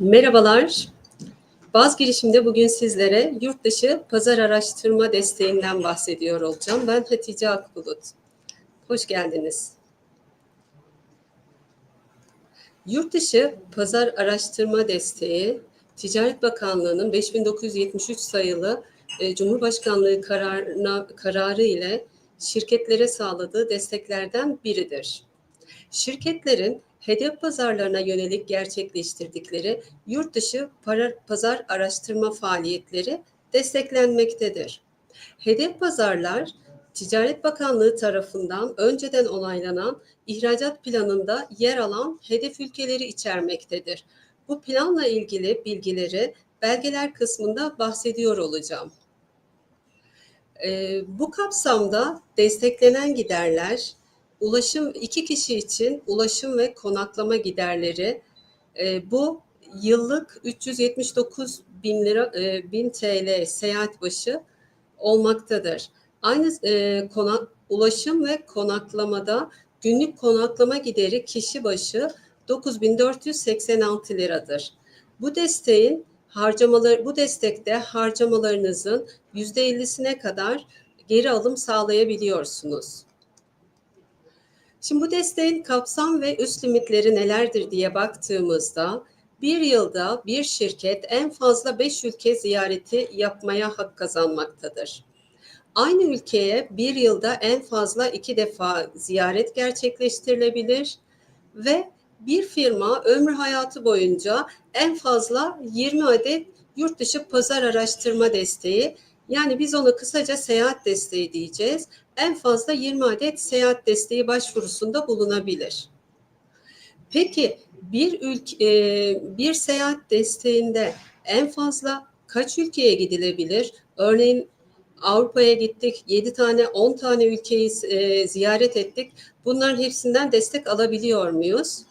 Merhabalar. Baz girişimde bugün sizlere yurt dışı pazar araştırma desteğinden bahsediyor olacağım. Ben Hatice Akbulut. Hoş geldiniz. Yurt dışı pazar araştırma desteği Ticaret Bakanlığı'nın 5973 sayılı e, Cumhurbaşkanlığı kararına, kararı ile şirketlere sağladığı desteklerden biridir. Şirketlerin hedef pazarlarına yönelik gerçekleştirdikleri yurt dışı para, pazar araştırma faaliyetleri desteklenmektedir. Hedef pazarlar Ticaret Bakanlığı tarafından önceden onaylanan ihracat planında yer alan hedef ülkeleri içermektedir. Bu planla ilgili bilgileri belgeler kısmında bahsediyor olacağım. E, bu kapsamda desteklenen giderler ulaşım iki kişi için ulaşım ve konaklama giderleri e, bu yıllık 379 bin lira e, bin TL seyahat başı olmaktadır. Aynı e, konak ulaşım ve konaklamada günlük konaklama gideri kişi başı 9486 liradır. Bu desteğin harcamaları bu destekte harcamalarınızın %50'sine kadar geri alım sağlayabiliyorsunuz. Şimdi bu desteğin kapsam ve üst limitleri nelerdir diye baktığımızda bir yılda bir şirket en fazla 5 ülke ziyareti yapmaya hak kazanmaktadır. Aynı ülkeye bir yılda en fazla iki defa ziyaret gerçekleştirilebilir ve bir firma ömrü hayatı boyunca en fazla 20 adet yurt dışı pazar araştırma desteği yani biz ona kısaca seyahat desteği diyeceğiz. En fazla 20 adet seyahat desteği başvurusunda bulunabilir. Peki bir ülke bir seyahat desteğinde en fazla kaç ülkeye gidilebilir? Örneğin Avrupa'ya gittik, 7 tane 10 tane ülkeyi e, ziyaret ettik. Bunların hepsinden destek alabiliyor muyuz?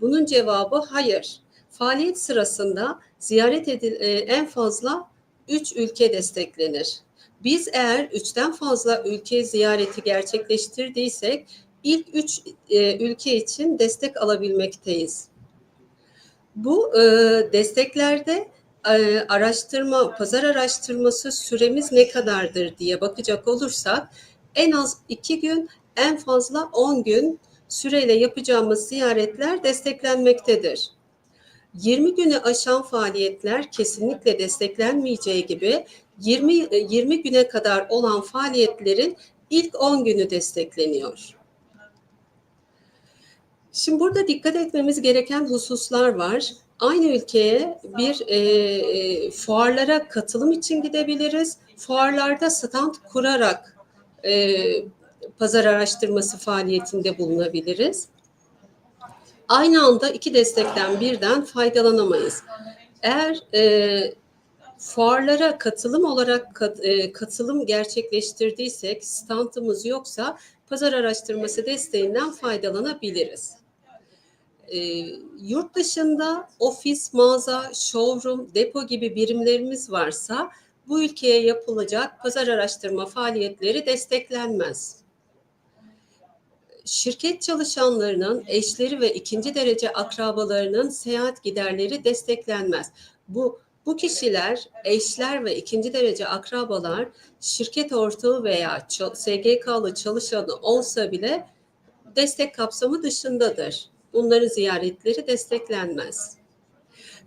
Bunun cevabı hayır. Faaliyet sırasında ziyaret edil e, en fazla 3 ülke desteklenir. Biz eğer 3'ten fazla ülke ziyareti gerçekleştirdiysek ilk 3 e, ülke için destek alabilmekteyiz. Bu e, desteklerde e, araştırma, pazar araştırması süremiz ne kadardır diye bakacak olursak en az 2 gün, en fazla 10 gün süreyle yapacağımız ziyaretler desteklenmektedir. 20 günü aşan faaliyetler kesinlikle desteklenmeyeceği gibi 20 20 güne kadar olan faaliyetlerin ilk 10 günü destekleniyor. Şimdi burada dikkat etmemiz gereken hususlar var. Aynı ülkeye bir e, e, fuarlara katılım için gidebiliriz. Fuarlarda stand kurarak e, pazar araştırması faaliyetinde bulunabiliriz aynı anda iki destekten birden faydalanamayız. Eğer e, fuarlara katılım olarak kat, e, katılım gerçekleştirdiysek, standımız yoksa pazar araştırması desteğinden faydalanabiliriz. E, yurt dışında ofis, mağaza, showroom, depo gibi birimlerimiz varsa bu ülkeye yapılacak pazar araştırma faaliyetleri desteklenmez şirket çalışanlarının eşleri ve ikinci derece akrabalarının seyahat giderleri desteklenmez. Bu bu kişiler, eşler ve ikinci derece akrabalar şirket ortağı veya SGK'lı çalışanı olsa bile destek kapsamı dışındadır. Bunların ziyaretleri desteklenmez.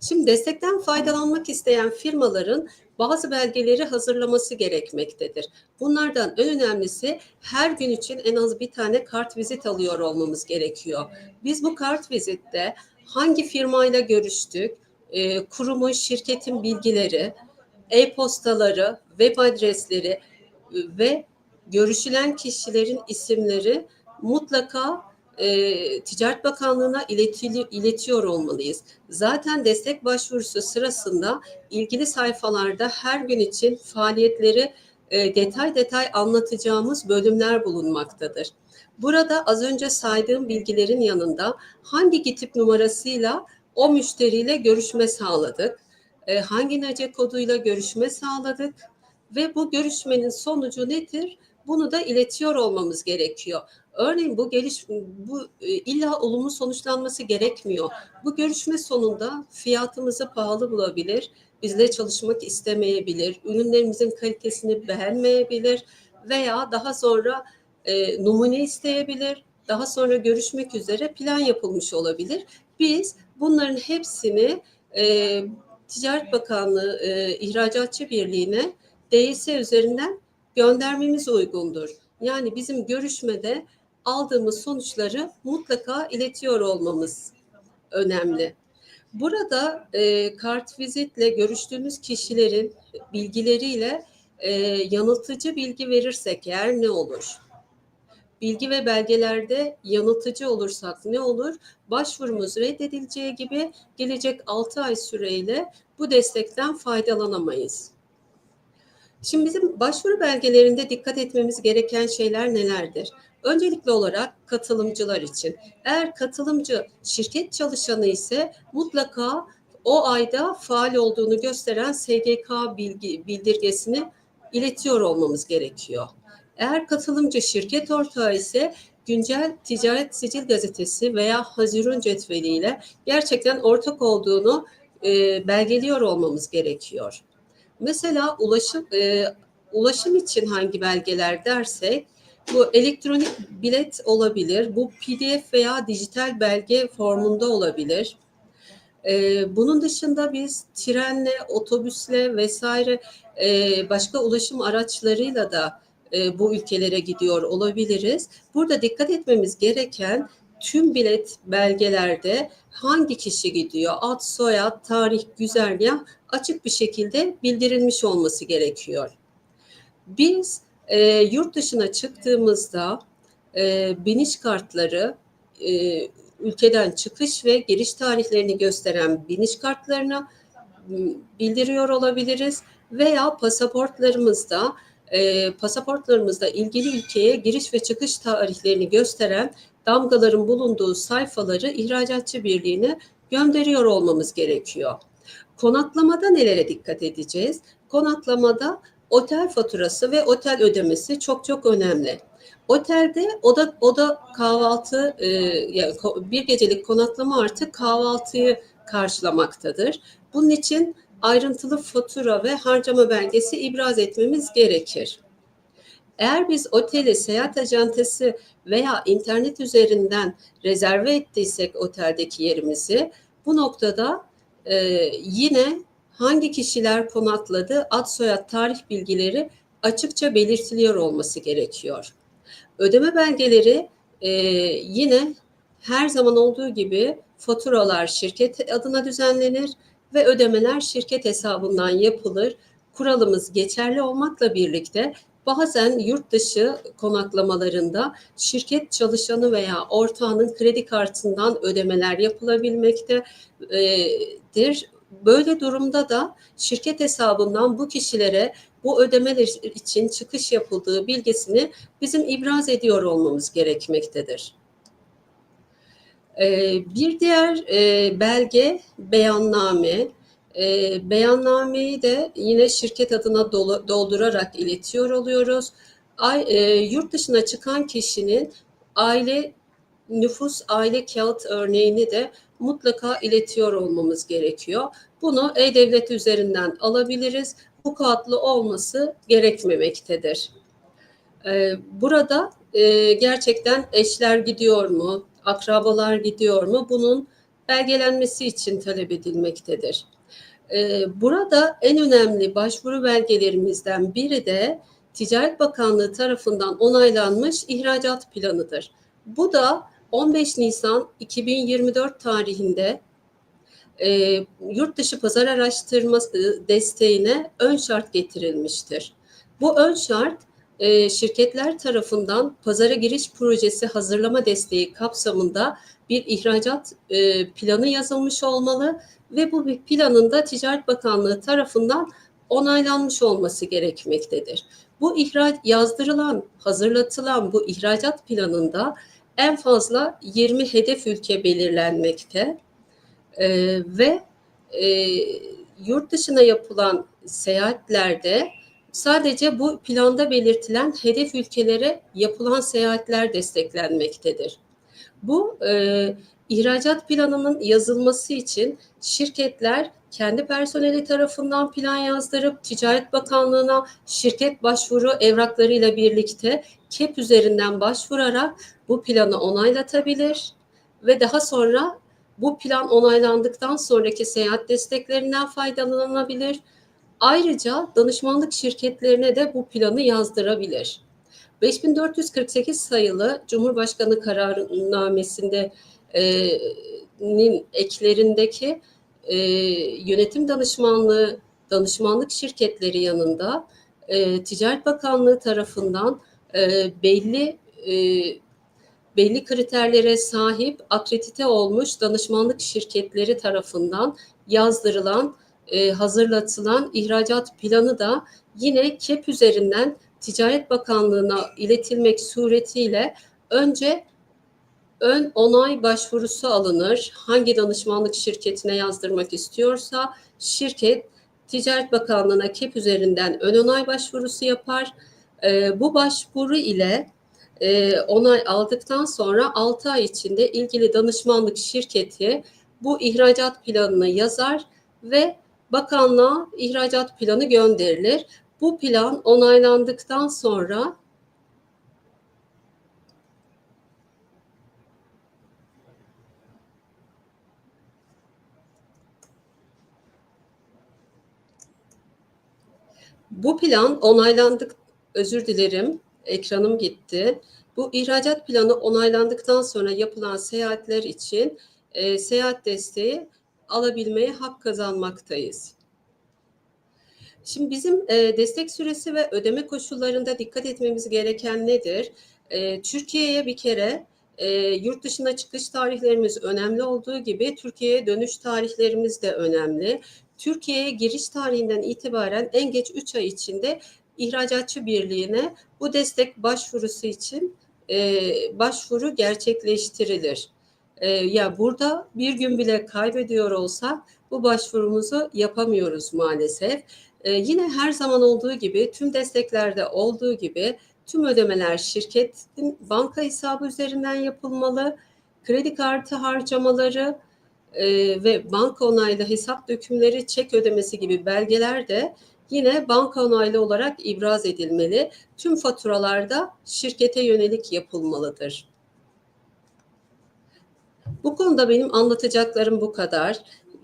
Şimdi destekten faydalanmak isteyen firmaların bazı belgeleri hazırlaması gerekmektedir. Bunlardan en önemlisi her gün için en az bir tane kart vizit alıyor olmamız gerekiyor. Biz bu kart vizitte hangi firmayla görüştük, e, kurumun, şirketin bilgileri, e-postaları, web adresleri e, ve görüşülen kişilerin isimleri mutlaka e, Ticaret Bakanlığı'na iletili, iletiyor olmalıyız. Zaten destek başvurusu sırasında ilgili sayfalarda her gün için faaliyetleri e, detay detay anlatacağımız bölümler bulunmaktadır. Burada az önce saydığım bilgilerin yanında hangi GİTİP numarasıyla o müşteriyle görüşme sağladık, e, hangi NC koduyla görüşme sağladık ve bu görüşmenin sonucu nedir? bunu da iletiyor olmamız gerekiyor. Örneğin bu geliş bu e, illa olumlu sonuçlanması gerekmiyor. Bu görüşme sonunda fiyatımızı pahalı bulabilir, bizle çalışmak istemeyebilir, ürünlerimizin kalitesini beğenmeyebilir veya daha sonra e, numune isteyebilir. Daha sonra görüşmek üzere plan yapılmış olabilir. Biz bunların hepsini e, Ticaret Bakanlığı e, İhracatçı Birliği'ne DYS üzerinden göndermemiz uygundur. Yani bizim görüşmede aldığımız sonuçları mutlaka iletiyor olmamız önemli. Burada e, kart vizitle görüştüğümüz kişilerin bilgileriyle e, yanıltıcı bilgi verirsek eğer ne olur? Bilgi ve belgelerde yanıltıcı olursak ne olur? Başvurumuz reddedileceği gibi gelecek 6 ay süreyle bu destekten faydalanamayız. Şimdi bizim başvuru belgelerinde dikkat etmemiz gereken şeyler nelerdir? Öncelikli olarak katılımcılar için. Eğer katılımcı şirket çalışanı ise mutlaka o ayda faal olduğunu gösteren SGK bilgi bildirgesini iletiyor olmamız gerekiyor. Eğer katılımcı şirket ortağı ise güncel ticaret sicil gazetesi veya Hazirun cetveliyle gerçekten ortak olduğunu e, belgeliyor olmamız gerekiyor. Mesela ulaşım e, ulaşım için hangi belgeler dersek bu elektronik bilet olabilir, bu PDF veya dijital belge formunda olabilir. Ee, bunun dışında biz trenle, otobüsle vesaire e, başka ulaşım araçlarıyla da e, bu ülkelere gidiyor olabiliriz. Burada dikkat etmemiz gereken tüm bilet belgelerde hangi kişi gidiyor, ad, soyad, tarih, güzergah açık bir şekilde bildirilmiş olması gerekiyor. Biz e, yurt dışına çıktığımızda e, biniş kartları e, ülkeden çıkış ve giriş tarihlerini gösteren biniş kartlarına bildiriyor olabiliriz veya pasaportlarımızda e, pasaportlarımızda ilgili ülkeye giriş ve çıkış tarihlerini gösteren damgaların bulunduğu sayfaları ihracatçı birliğine gönderiyor olmamız gerekiyor. Konaklamada nelere dikkat edeceğiz? Konaklamada otel faturası ve otel ödemesi çok çok önemli. Otelde oda oda kahvaltı e, bir gecelik konaklama artı kahvaltıyı karşılamaktadır. Bunun için ayrıntılı fatura ve harcama belgesi ibraz etmemiz gerekir. Eğer biz oteli seyahat acentesi veya internet üzerinden rezerve ettiysek oteldeki yerimizi bu noktada e, yine hangi kişiler konakladı, ad soyad tarih bilgileri açıkça belirtiliyor olması gerekiyor. Ödeme belgeleri e, yine her zaman olduğu gibi faturalar şirket adına düzenlenir ve ödemeler şirket hesabından yapılır. Kuralımız geçerli olmakla birlikte bazen yurt dışı konaklamalarında şirket çalışanı veya ortağının kredi kartından ödemeler yapılabilmektedir. Böyle durumda da şirket hesabından bu kişilere bu ödemeler için çıkış yapıldığı bilgisini bizim ibraz ediyor olmamız gerekmektedir. Ee, bir diğer e, belge beyanname. E, beyannameyi de yine şirket adına doldurarak iletiyor oluyoruz. E, yurt dışına çıkan kişinin aile nüfus aile kağıt örneğini de mutlaka iletiyor olmamız gerekiyor. Bunu e-devlet üzerinden alabiliriz. Bu kağıtlı olması gerekmemektedir. Burada gerçekten eşler gidiyor mu, akrabalar gidiyor mu bunun belgelenmesi için talep edilmektedir. Ee, burada en önemli başvuru belgelerimizden biri de Ticaret Bakanlığı tarafından onaylanmış ihracat planıdır. Bu da 15 Nisan 2024 tarihinde e, yurt dışı pazar araştırması desteğine ön şart getirilmiştir. Bu ön şart e, şirketler tarafından pazara giriş projesi hazırlama desteği kapsamında bir ihracat e, planı yazılmış olmalı ve bu planın da Ticaret Bakanlığı tarafından onaylanmış olması gerekmektedir. Bu ihraç yazdırılan, hazırlatılan bu ihracat planında en fazla 20 hedef ülke belirlenmekte e, ve e, yurt dışına yapılan seyahatlerde sadece bu planda belirtilen hedef ülkelere yapılan seyahatler desteklenmektedir. Bu e, ihracat planının yazılması için şirketler kendi personeli tarafından plan yazdırıp Ticaret Bakanlığı'na şirket başvuru evraklarıyla birlikte KEP üzerinden başvurarak bu planı onaylatabilir ve daha sonra bu plan onaylandıktan sonraki seyahat desteklerinden faydalanabilir. Ayrıca danışmanlık şirketlerine de bu planı yazdırabilir. 5448 sayılı Cumhurbaşkanı kararnamesinde e, nin eklerindeki e, yönetim danışmanlığı danışmanlık şirketleri yanında e, Ticaret Bakanlığı tarafından e, belli e, belli kriterlere sahip akredite olmuş danışmanlık şirketleri tarafından yazdırılan e, hazırlatılan ihracat planı da yine KEP üzerinden Ticaret Bakanlığı'na iletilmek suretiyle önce ön onay başvurusu alınır. Hangi danışmanlık şirketine yazdırmak istiyorsa şirket Ticaret Bakanlığı'na KEP üzerinden ön onay başvurusu yapar. E, bu başvuru ile e, onay aldıktan sonra 6 ay içinde ilgili danışmanlık şirketi bu ihracat planını yazar ve bakanlığa ihracat planı gönderilir. Bu plan onaylandıktan sonra Bu plan onaylandık, özür dilerim, ekranım gitti. Bu ihracat planı onaylandıktan sonra yapılan seyahatler için e, seyahat desteği alabilmeye hak kazanmaktayız. Şimdi bizim e, destek süresi ve ödeme koşullarında dikkat etmemiz gereken nedir? E, Türkiye'ye bir kere e, yurt dışına çıkış tarihlerimiz önemli olduğu gibi Türkiye'ye dönüş tarihlerimiz de önemli. Türkiye'ye giriş tarihinden itibaren en geç 3 ay içinde ihracatçı birliğine bu destek başvurusu için e, başvuru gerçekleştirilir. E, ya burada bir gün bile kaybediyor olsak bu başvurumuzu yapamıyoruz maalesef. E, yine her zaman olduğu gibi tüm desteklerde olduğu gibi tüm ödemeler şirketin banka hesabı üzerinden yapılmalı. Kredi kartı harcamaları e, ve banka onaylı hesap dökümleri, çek ödemesi gibi belgeler de yine banka onaylı olarak ibraz edilmeli. Tüm faturalarda şirkete yönelik yapılmalıdır. Bu konuda benim anlatacaklarım bu kadar.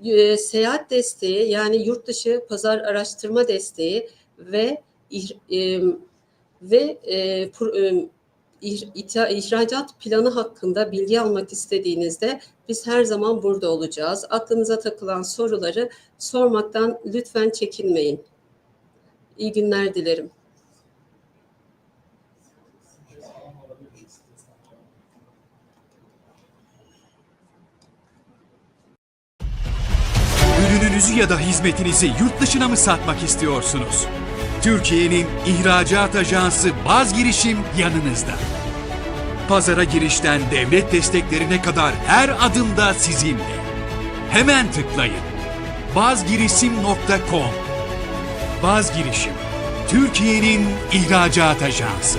E, seyahat desteği yani yurt dışı pazar araştırma desteği ve e, ve e, e, ihracat planı hakkında bilgi almak istediğinizde biz her zaman burada olacağız. Aklınıza takılan soruları sormaktan lütfen çekinmeyin. İyi günler dilerim. Ürününüzü ya da hizmetinizi yurt dışına mı satmak istiyorsunuz? Türkiye'nin ihracat ajansı Baz Girişim yanınızda. Pazara girişten devlet desteklerine kadar her adımda sizinle. Hemen tıklayın. bazgirişim.com Baz Girişim, Türkiye'nin ihracat ajansı.